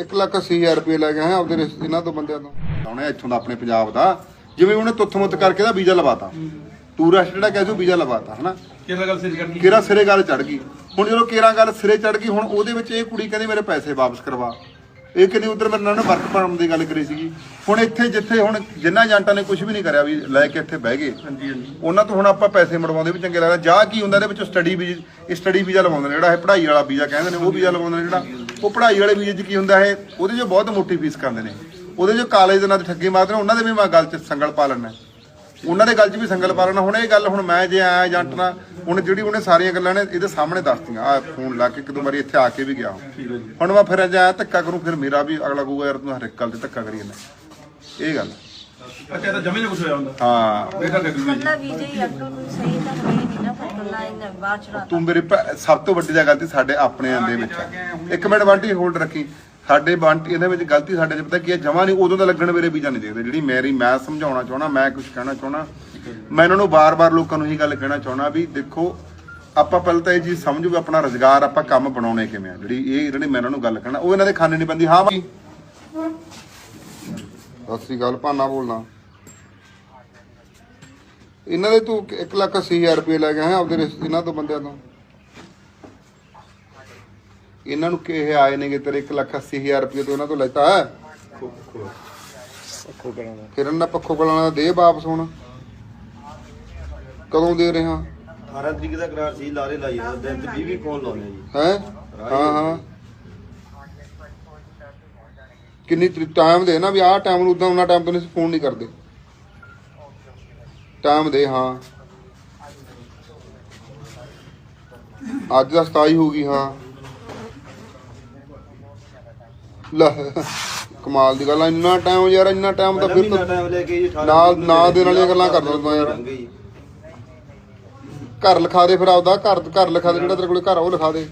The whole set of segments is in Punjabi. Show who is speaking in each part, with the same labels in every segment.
Speaker 1: 1 ਲੱਖ 80 ਹਜ਼ਾਰ ਰੁਪਏ ਲੈ ਕੇ ਆਏ ਆਪਦੇ ਰਿਸ਼ਤੇ ਇਹਨਾਂ ਤੋਂ ਬੰਦਿਆਂ ਤੋਂ। ਆਉਣੇ ਇੱਥੋਂ ਦਾ ਆਪਣੇ ਪੰਜਾਬ ਦਾ ਜਿਵੇਂ ਉਹਨੇ ਤੁੱਥ-ਮੁੱਤ ਕਰਕੇ ਦਾ ਵੀਜ਼ਾ ਲਵਾਤਾ। ਟੂਰਿਸਟ ਜਿਹੜਾ ਕਹਿੰਦੇ ਉਹ ਵੀਜ਼ਾ ਲਵਾਤਾ ਹਨਾ?
Speaker 2: ਕਿਹਦਾ ਗੱਲ ਸਿਰ ਕਰਨੀ
Speaker 1: ਕਿਹੜਾ ਸਿਰੇ ਗੱਲ ਚੜ ਗਈ ਹੁਣ ਜਦੋਂ ਕੇਰਾ ਗੱਲ ਸਿਰੇ ਚੜ ਗਈ ਹੁਣ ਉਹਦੇ ਵਿੱਚ ਇਹ ਕੁੜੀ ਕਹਿੰਦੀ ਮੇਰੇ ਪੈਸੇ ਵਾਪਸ ਕਰਵਾ। ਇਹ ਕਹਿੰਦੀ ਉਧਰ ਮੇਰੇ ਨਾਲ ਵਰਕ ਪਰਮ ਦੀ ਗੱਲ ਕਰੀ ਸੀਗੀ। ਹੁਣ ਇੱਥੇ ਜਿੱਥੇ ਹੁਣ ਜਿੰਨਾ ਏਜੰਟਾਂ ਨੇ ਕੁਝ ਵੀ ਨਹੀਂ ਕਰਿਆ ਵੀ ਲੈ ਕੇ ਇੱਥੇ ਬਹਿ ਗਏ।
Speaker 2: ਹਾਂਜੀ ਹਾਂਜੀ।
Speaker 1: ਉਹਨਾਂ ਤੋਂ ਹੁਣ ਆਪਾਂ ਪੈਸੇ ਮੜਵਾਉਂਦੇ ਵੀ ਚੰਗੇ ਲੱਗਦਾ ਜਾਂ ਕੀ ਹੁੰਦਾ ਇਹਦੇ ਵਿੱਚ ਸਟੱਡੀ ਵੀਜ਼ਾ ਸਟੱਡੀ ਵੀਜ਼ਾ ਲਵਾਉਂਦੇ ਨੇ ਜਿਹੜਾ ਇਹ ਪੜ੍ਹਾਈ ਵਾਲਾ ਵੀਜ਼ਾ ਕਹਿੰਦੇ ਨੇ ਉਹ ਵੀਜ਼ਾ ਲਵਾਉਂਦੇ ਨੇ ਜਿਹੜਾ। ਉਹ ਪੜ੍ਹਾਈ ਵਾਲੇ ਵੀਜ਼ੇ 'ਚ ਕੀ ਹੁੰਦਾ ਹੈ ਉਹਦੇ 'ਚ ਬਹੁਤ ਮੋਟੀ ਫੀਸ ਕਰਦੇ ਨੇ। ਉਹਦੇ 'ਚ ਕਾਲਜ ਦੇ ਨਾਲ ਠੱਗੀ ਮਾਰਦੇ ਨੇ ਉਹਨਾਂ ਦੇ ਵੀ ਮੈਂ ਗੱਲ 'ਚ ਸੰਗਲ ਪਾ ਲੈਣਾ ਉਹਨਾਂ ਦੇ ਗੱਲ 'ਚ ਵੀ ਸੰਗਲ ਪਾ ਲੈਣਾ ਹੁਣ ਇਹ ਗੱਲ ਹੁਣ ਮੈਂ ਜੇ ਆਇਆ ਏਜੰਟ ਨਾਲ ਹੁਣ ਜਿਹੜੀ ਉਹਨੇ ਸਾਰੀਆਂ ਗੱਲਾਂ ਨੇ ਇਹਦੇ ਸਾਹਮਣੇ ਦੱਸਤੀਆਂ। ਆ ਫੋਨ ਲਾ ਕੇ ਇੱਕ ਦੋ ਵਾਰੀ ਇੱਥੇ ਆ ਕੇ ਵੀ ਗਿਆ ਹੁਣ ਮੈਂ ਫਿਰ ਜਾ ਧੱਕਾ ਕਰੂੰ ਫਿਰ ਮੇਰਾ ਵੀ ਅਗਲਾ ਕਹੂਗਾ ਯਾਰ ਤੂੰ ਹਰ ਇੱਕ ਗੱਲ ਤੇ ਧੱਕਾ ਕਰੀ ਜਾਂਦਾ। ਇਹ ਗੱਲ।
Speaker 2: ਅੱਛਾ ਇਹ ਤਾਂ ਜਮੇ ਨਾ ਕੁਝ ਹੋਇਆ ਹੁੰਦਾ।
Speaker 1: ਹਾਂ।
Speaker 2: ਟੱਕਰ ਗਈ
Speaker 3: ਕੱਲਾ ਵੀਜੇ ਹੀ ਅੰਕਲ ਕੋਈ ਸਹੀ ਤਾਂ ਹੋਈ ਨਹੀਂ ਚੜਾ
Speaker 1: ਤੂੰ ਮੇਰੇ ਭੈ- ਸਭ ਤੋਂ ਵੱਡੀ ਦਾ ਗਲਤੀ ਸਾਡੇ ਆਪਣਿਆਂ ਦੇ ਵਿੱਚ ਇੱਕ ਮਿੰਟ ਬੰਟੀ ਹੋਲਡ ਰੱਖੀ। ਸਾਡੇ ਬੰਟੀ ਇਹਦੇ ਵਿੱਚ ਗਲਤੀ ਸਾਡੇ ਚ ਪਤਾ ਕੀ ਹੈ ਜਮਾ ਨਹੀਂ ਉਦੋਂ ਦਾ ਲੱਗਣ ਮੇਰੇ ਵੀਜ਼ਾ ਨਹੀਂ ਦੇਖਦੇ। ਜਿਹੜੀ ਮੇਰੀ ਮੈਂ ਸਮਝਾਉਣਾ ਚਾਹਣਾ ਮੈਂ ਕੁਝ ਕਹਿਣਾ ਚਾਹਣਾ ਮੈਂ ਇਹਨਾਂ ਨੂੰ ਬਾਰ-ਬਾਰ ਲੋਕਾਂ ਨੂੰ ਇਹੀ ਗੱਲ ਕਹਿਣਾ ਚਾਹਣਾ ਵੀ ਦੇਖੋ ਆਪਾਂ ਪਹਿਲਾਂ ਤਾਂ ਇਹ ਚੀਜ਼ ਸਮਝੋ ਵੀ ਆਪਣਾ ਰੋਜ਼ਗਾਰ ਆਪਾਂ ਕੰਮ ਬਣਾਉਣੇ ਕਿਵੇਂ ਆ। ਜਿਹੜੀ ਇਹ ਜਿਹੜੀ ਮੈਂ ਇਹਨਾਂ ਨੂੰ ਗੱਲ ਕਹਿਣਾ ਉਹ ਇਹਨਾਂ ਦੇ ਖਾਣੇ ਨਹੀਂ ਪੈਂਦੀ। ਹਾਂ ਬਾਈ। ਸਤਿ ਸ੍ਰੀ ਅਕਾਲ ਭਾਨਾ ਬੋਲਣਾ ਇਹਨਾਂ ਦੇ ਤੂੰ 1 ਲੱਖ 80 ਹਜ਼ਾਰ ਰੁਪਏ ਲੈ ਕੇ ਆਏ ਆਪਦੇ ਰਿਸ਼ਤੇ ਇਹਨਾਂ ਤੋਂ ਬੰਦਿਆਂ ਤੋਂ। ਇਹਨਾਂ ਨੂੰ ਕਿਹੇ ਆਏ ਨੇਗੇ ਤੇਰੇ 1 ਲੱਖ 80 ਹਜ਼ਾਰ ਰੁਪਏ ਤੋਂ ਇਹਨਾਂ ਤੋਂ ਲੈਤਾ ਹੈ? ਫਿਰ ਇਹਨਾਂ ਪੱਖੋ ਕਲਾਂ ਦਾ ਦੇ ਵਾਪਸ ਹੁਣ। ਕਦੋਂ ਦੇ ਰਿਹਾ
Speaker 4: 18 ਤਰੀਕ ਦਾ ਕਰਾਰ ਸੀ ਲਾਰੇ ਲਾਈ ਜਾਂਦਾ ਦਿਨ ਤੇ 20 20 ਫੋਨ ਲਾਉਣੇ ਜੀ।
Speaker 1: ਹੈ? ਹਾਂ ਹਾਂ ਕਿੰਨੀ ਟਾਈਮ ਦੇ ਨਾ ਵੀ ਆਹ ਟਾਈਮ ਨੂੰ ਉਦਾਂ ਉਹਨਾਂ ਟਾਈਮ ਤੋਂ ਨਹੀਂ ਫੋਨ ਨਹੀਂ ਕਰਦੇ। ਟਾਈਮ ਦੇ ਹਾਂ। ਅੱਜ ਦਾ 27 ਹੋ ਗਈ ਹਾਂ। ਲੈ ਕਮਾਲ ਦੀ ਗੱਲ ਆ ਇੰਨਾ ਟਾਈਮ ਯਾਰ ਇੰਨਾ ਟਾਈਮ ਤਾਂ ਫਿਰ ਤਾਂ
Speaker 4: ਟਾਈਮ ਲੈ ਕੇ ਜੀ 18
Speaker 1: ਨਾਲ-
Speaker 4: ਨੂੰ
Speaker 1: ਦੇ ਨਾਲ ਇਹ ਗੱਲਾਂ ਕਰਦਾ ਹੁੰਦਾ ਯਾਰ। ਘਰ ਲਿਖਾ ਦੇ ਫਿਰ ਆਪਦਾ ਘਰ ਘਰ ਲਿਖਾ ਦੇ ਜਿਹੜਾ ਤੇਰੇ ਕੋਲੇ ਘਰ ਆ ਉਹ ਲਿਖਾ ਦੇ।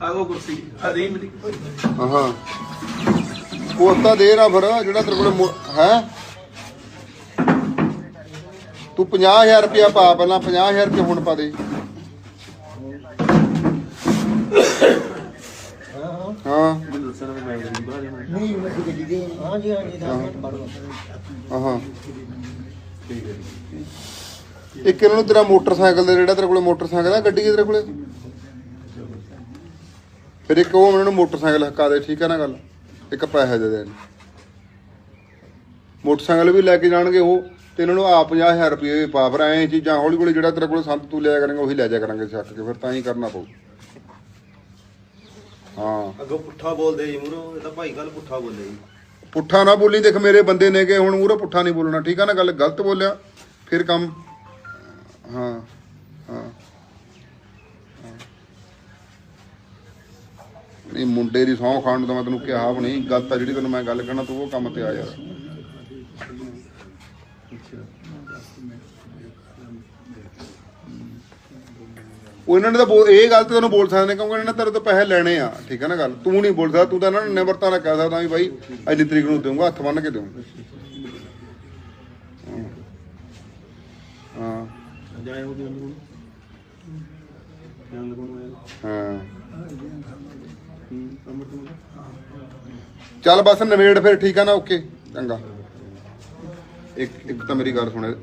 Speaker 2: ਆ ਉਹ ਕੁਰਸੀ ਆ ਦੇ ਮੇਰੀ।
Speaker 1: ਹਾਂ। ਪੋਸਤਾ ਦੇ ਨਾ ਫਿਰ ਜਿਹੜਾ ਤੇਰੇ ਕੋਲੇ ਹੈ? ਤੂੰ 50000 ਰੁਪਇਆ ਪਾ ਪਹਿਲਾਂ 50000 ਰੁਪਇਆ ਹੁਣ ਪਾ ਦੇ। ਹਾਂ।
Speaker 5: ਨਹੀਂ ਮੈਂ ਹਾਂ ਜੀ ਹਾਂ ਜੀ 10 ਮਿੰਟ ਪੜੋ
Speaker 1: ਹਾਂ ਇੱਕ ਇਹਨਾਂ ਨੂੰ ਤੇਰਾ ਮੋਟਰਸਾਈਕਲ ਦੇ ਜਿਹੜਾ ਤੇਰੇ ਕੋਲੇ ਮੋਟਰਸਾਈਕਲ ਆ ਗੱਡੀ ਹੈ ਤੇਰੇ ਕੋਲੇ? ਫਿਰ ਇੱਕ ਉਹ ਉਹਨਾਂ ਨੂੰ ਮੋਟਰਸਾਈਕਲ ਹਕਾ ਦੇ ਠੀਕ ਹੈ ਨਾ ਗੱਲ? ਇੱਕ ਪੈਸੇ ਦੇ ਦੇ ਮੋਟਰਸਾਈਕਲ ਵੀ ਲੈ ਕੇ ਜਾਣਗੇ ਉਹ ਤੇ ਇਹਨਾਂ ਨੂੰ ਆ 50000 ਰੁਪਏ ਪਾ ਫਿਰ ਐਂ ਚੀਜ਼ਾਂ ਹੌਲੀ ਹੌਲੀ ਜਿਹੜਾ ਤੇਰੇ ਕੋਲ ਸੰਤ ਤੂੰ ਲਿਆ ਕਰਾਂਗਾ ਉਹੀ ਲੈ ਜਾ ਕਰਾਂਗੇ ਛੱਕ ਕੇ ਫਿਰ ਤਾਂ ਹੀ ਕਰਨਾ ਪਊ। ਹਾਂ।
Speaker 4: ਅੱਗੋਂ ਪੁੱਠਾ ਬੋਲਦੇ ਜੀ ਮੂਰੋ ਇਹ ਤਾਂ ਭਾਈ ਕੱਲ ਪੁੱਠਾ ਬੋਲੇ ਜੀ।
Speaker 1: ਪੁੱਠਾ ਨਾ ਬੋਲੀ ਦੇਖ ਮੇਰੇ ਬੰਦੇ ਨੇਗੇ ਹੁਣ ਮੂਹਰੇ ਪੁੱਠਾ ਨਹੀਂ ਬੋਲਣਾ ਠੀਕ ਆ ਨਾ ਗੱਲ? ਗਲਤ ਬੋਲਿਆ ਫਿਰ ਕੰਮ। ਹਾਂ ਹਾਂ। ਨਹੀਂ ਮੁੰਡੇ ਦੀ ਸਹੁੰ ਖਾਣ ਤਾਂ ਮੈਂ ਤੈਨੂੰ ਕਿਹਾ ਵੀ ਨਹੀਂ ਗਲਤ ਆ ਜਿਹੜੀ ਤੈਨੂੰ ਮੈਂ ਗੱਲ ਕਹਿਣਾ ਤੂੰ ਉਹ ਕੰਮ ਤੇ ਆ ਯਾਰ। ਉਹ ਨੇ ਤਾਂ ਬੋਲ ਇਹ ਗੱਲ ਤੇ ਤੈਨੂੰ ਬੋਲ ਸਕਦੇ ਨੇ, ਕਿਉਂਕਿ ਇਹਨਾਂ ਨੇ ਤੇਰੇ ਤੋਂ ਪੈਸੇ ਲੈਣੇ ਆ। ਠੀਕ ਹੈ ਨਾ ਗੱਲ? ਤੂੰ ਨਹੀਂ ਬੋਲ ਸਕਦਾ, ਤੂੰ ਤਾਂ ਇਹਨਾਂ ਨੂੰ ਨਿਮਰਤਾ ਨਾਲ ਕਹਿ ਸਕਦਾ ਵੀ ਬਾਈ ਇੰਨੀ ਤਰੀਕ ਨੂੰ ਦੇਵਾਂਗਾ ਹੱਥ ਬੰਨ ਕੇ ਦੇਵਾਂਗਾ ਹਾਂ।
Speaker 4: ਜਾਏ ਹੋ। ਨੂੰ ਜਾਨ ਲਗਾਉਣਾ ਹੈ
Speaker 1: ਹਾਂ
Speaker 4: ਹੂੰ ਅਮਰ ਤੋਂ
Speaker 1: ਚੱਲ ਬਸ ਨਵੇੜ ਫਿਰ, ਠੀਕ ਆ ਨਾ? ਓਕੇ, ਚੰਗਾ। ਇੱਕ ਇੱਕ ਤਾਂ ਮੇਰੀ ਗੱਲ ਸੁਣੇ